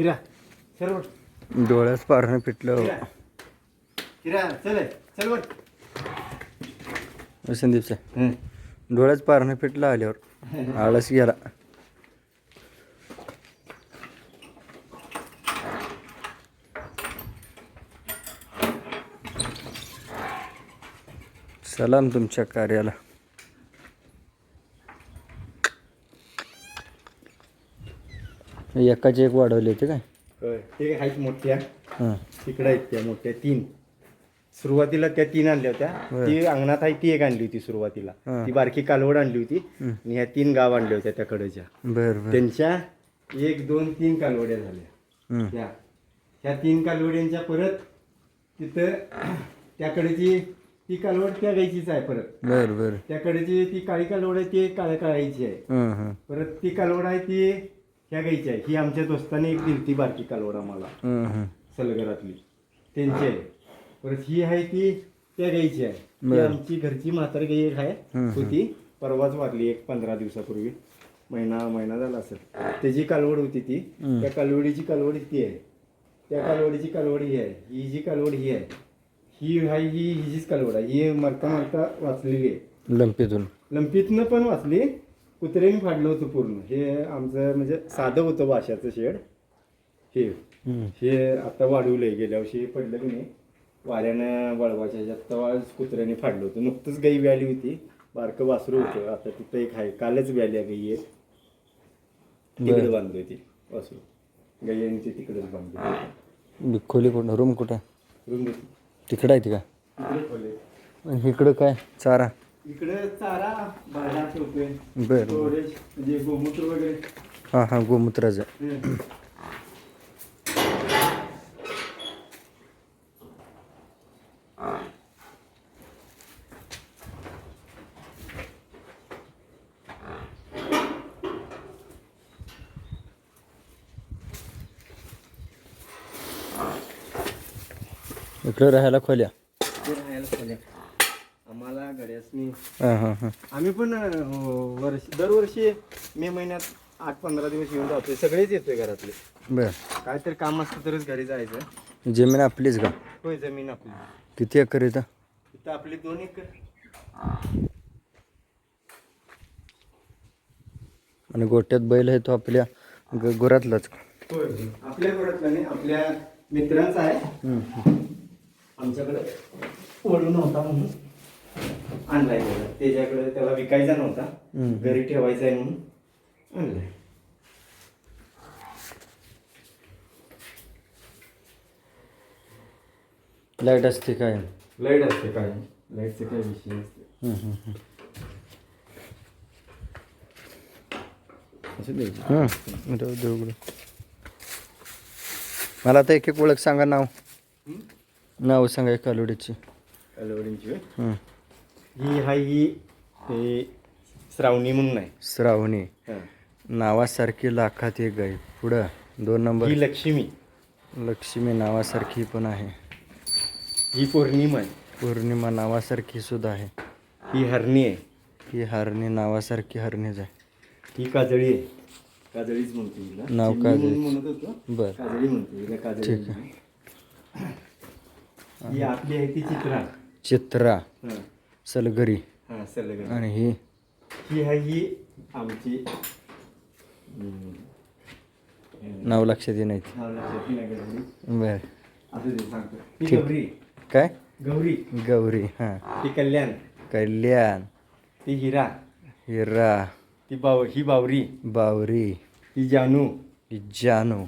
हिरा सर्व डोळ्यात पारणं पिटलं हिरा हिरा चल चल वर संदीपचं. डोळ्यात पारणं पिटलं आल्यावर आळस गेला. सलाम तुमच्या कार्याला. एकाचे एक वाढवले होते काय? होय ते आहेत मोठ्या. हां. तिकडे आहेत त्या मोठ्या तीन. सुरुवातीला त्या तीन आणल्या होत्या. ती अंगणात आहे ती एक आणली होती सुरुवातीला. हा. ती बारकी कालवड आणली होती. आणि ह्या तीन गाव आणल्या होत्या त्या कडेच्या. बरं बरं. त्यांच्या एक दोन तीन कालवड्या झाल्या. हम्म. ह्या. ह्या तीन कालवड्यांच्या परत तिथं त्याकडेची ती कालवड त्या गायचीच आहे परत. बरं बरं. त्याकडेची ती काळी कालवड आहे ती काळ्या काळायची आहे. हं हं परत ती कालवड आहे ती ह्या गायची आहे ही आमच्या दोस्ताने एक दिली ती बारकी कालवड आम्हाला. सलगरातली. त्यांची आहे. परत ही आहे ती त्या गायची आहे. ती. आमची घरची म्हातारी गाई एक आहे. होती. परवाच वारली एक पंधरा दिवसापूर्वी. महिना महिना झाला असेल. त्याची कालवड होती ती. त्या कालवडीची कालवड ती आहे. त्या कालवडीची कालवड ही आहे. ही जी कालवड ही आहे. ही आहे ही हिचीच कालवड आहे. ही मरता मरता वाचलेली आहे. लंपीतून. लंपीतनं पण वाचली कुत्र्याने फाडलं होतं पूर्ण. हे आमचं म्हणजे साधं होतं वाशाचं शेड. हे. हं. आता वाढवलंय. गेल्या वर्षी पडलं की नाही वाऱ्यानं वळवाच्या ह्याच्यात कुत्र्याने फाडलं होतं. नुकतंच गाई व्याली होती. बारकं वासरू होतं. आता तिथं एक आहे. कालच व्याली आहे गाई एक तिकडे बांधलोय ती वासरू. गाई आणि ती तिकडेच बांधली खोली कुठं? रूम कुठं? रूम. तिकडं आहे ती का? खोले आणि इकडं काय? चारा. इकडे चारा भाज्या ठेवतोय बरं स्टोरेज म्हणजे गोमूत्र वगैरे हां हां गोमूत्राचं हम्म. इकडं राहायला खोल्या. आम्हाला गड्यासनी हां हां हां. आम्ही पण अं, वर्ष दरवर्षी मे महिन्यात आठ पंधरा दिवस येऊन जातोय. सगळेच येतोय घरातले. बरं. काहीतरी काम असतं तरच घरी जायचं. जमीन आपलीच का? होय जमीन आपली. किती एकर इथं? इथं आपली दोन एकर. आणि गोट्यात बैल आहे तो आपल्या ग गुरातलाच होय आपल्या घरातला नाही आपल्या मित्रांचा आहे. हं. आमच्याकडे. वळू नव्हता म्हणून. आणलाय त्याला. त्याच्याकडे त्याला विकायचा नव्हता. हम्म. घरी ठेवायचा आहे म्हणून आणलाय. लाइट असते काय? लाइट असते काय? लाईटचे काय विषय नसते. हं, हं, हं. असं द्यायचं हं. जाऊ दे उघडं. मला आता एक एक ओळख सांगा नाव. नाव सांगा एक कालोडीची होय. हं. ही हाय ही श्रावणी म्हणून आहे. श्रावणी. हा. नावासारखी लाखात एक गाय. पुढं दोन नंबर. ही लक्ष्मी. लक्ष्मी नावासारखी पण आहे. ही पौर्णिमा आहे. पौर्णिमा नावासारखी सुद्धा आहे. ही हरणी आहे. ही हरणी नावासारखी हरणीच आहे ही काजळी आहे. काजळीच म्हणतो हिला. नाव चिमणी काजळी. म्हणून म्हणत होतो. बर. काजळी म्हणतो हिला काजळी ठीक म्हणतो. ही आपली आहे ती चित्रा. चित्रा. हा. सलगरी. हा सलग आणि ही. ही आहे ही आमची हम्म, नाव लक्षात ये नाही नाव लक्षात नाही गौरी बर. असं ते सांगतो. ही ठीक. गौरी. काय? गौरी. गौरी हां. ती कल्याण. कल्याण. ती हिरा. हिरा. ती बाव ही बावरी. बावरी. ती जानू. ही जानू.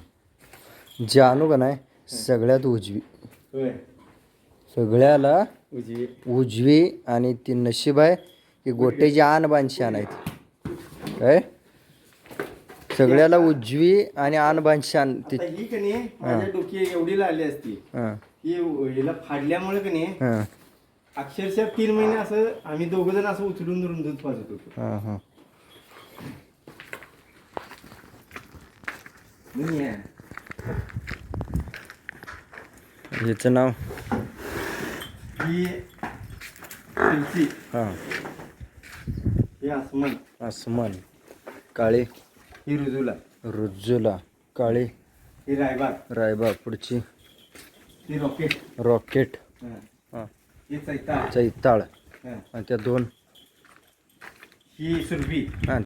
जानू का नाही सगळ्यात उजवी. होय. सगळ्याला उजवी. उजवी आणि ती नशीब आहे. की गोट्याची आण बांधशान आहेत काय? सगळ्याला उजवी आणि आण बांधशान ती आता ही कणी माझ्या डोकी एवढी लागली असती. हां. ही हिला फाडल्यामुळे कणी हां. अक्षरशः तीन महिने असं आम्ही दोघ जण असं उचलून धरून दूध पाजत होतो. हां हां. नाही आहे. हिचं नाव ही तुलसी हां ही आसमान. आसमान. काळे. ही रुजुला. रुजुला. काळे. ही रायबाग रायबाग पुढची. ही रॉकेट. रॉकेट. हां. हां. ही चैता चैताळ. हां. आणि त्या दोन. ही सुरभी. हां.